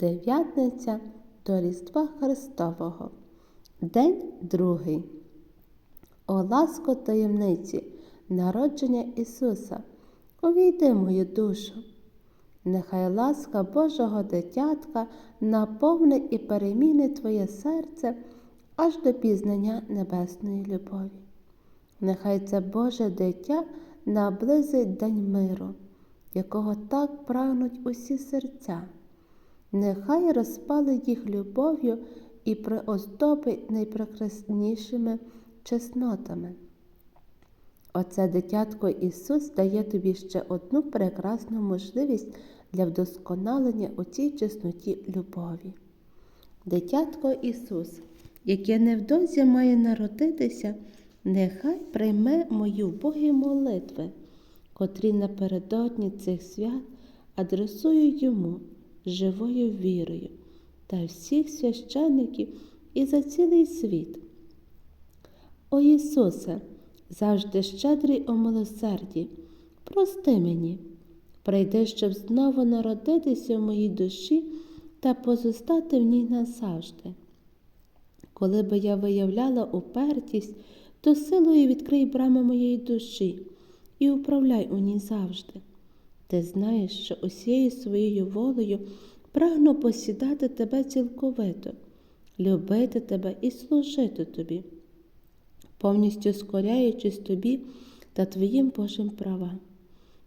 Дев'ятниця до Різдва Христового. День другий. О ласко таємниці, народження Ісуса, увійди мою душу. Нехай ласка Божого дитятка наповни і переміни твоє серце аж до пізнання небесної любові. Нехай це Боже дитя наблизить день миру, якого так прагнуть усі серця. Нехай розпалить їх любов'ю і приоздобить найпрекраснішими чеснотами. Оце дитятко Ісус дає тобі ще одну прекрасну можливість для вдосконалення у цій чесноті любові. Дитятко Ісус, яке невдовзі має народитися, нехай прийме мої вбогі молитви, котрі напередодні цих свят адресую йому живою вірою та всіх священиків і за цілий світ. О Ісусе, завжди щедрий у милосерді, прости мені, прийди, щоб знову народитися в моїй душі та позостати в ній назавжди. Коли би я виявляла упертість, то силою відкрий брами моєї душі і управляй у ній завжди. Ти знаєш, що усією своєю волею прагну посідати тебе цілковито, любити тебе і служити тобі, повністю скоряючись тобі та твоїм Божим правам.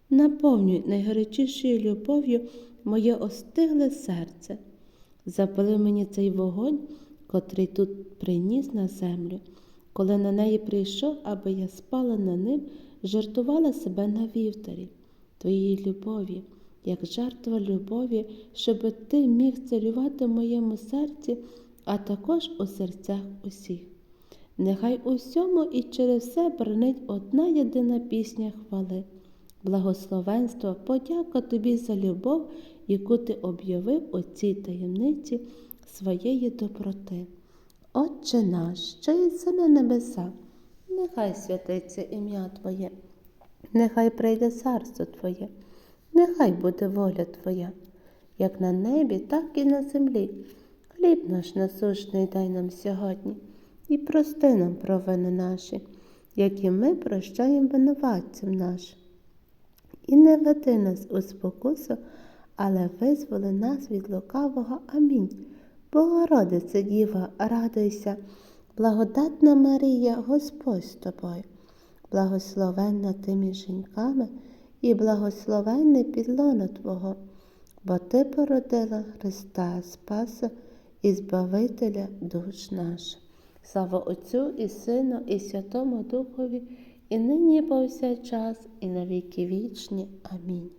Наповнюй найгарячішою любов'ю моє остигле серце, запали мені цей вогонь, котрий тут приніс на землю, коли на неї прийшов, аби я спала на ним, жартувала себе на вівтарі, твоїй любові, як жертва любові, щоб ти міг царювати в моєму серці, а також у серцях усіх. Нехай усьому і через все бренить одна єдина пісня хвали. Благословенство, подяка тобі за любов, яку ти об'явив у цій таємниці своєї доброти. Отче наш, що єси на небеса, нехай святиться ім'я Твоє, нехай прийде царство Твоє, нехай буде воля Твоя, як на небі, так і на землі. Хліб наш насущний дай нам сьогодні і прости нам провини наші, які ми прощаємо винуватцям нашим. І не веди нас у спокусу, але визволи нас від лукавого. Амінь. Богородице Діва, радуйся, благодатна Марія, Господь з тобою, благословенна ти між жінками і благословенний підлона Твого, бо Ти породила Христа Спаса і Збавителя душ наших. Слава Отцю і Сину, і Святому Духові, і нині, і повсякчас, і на віки вічні. Амінь.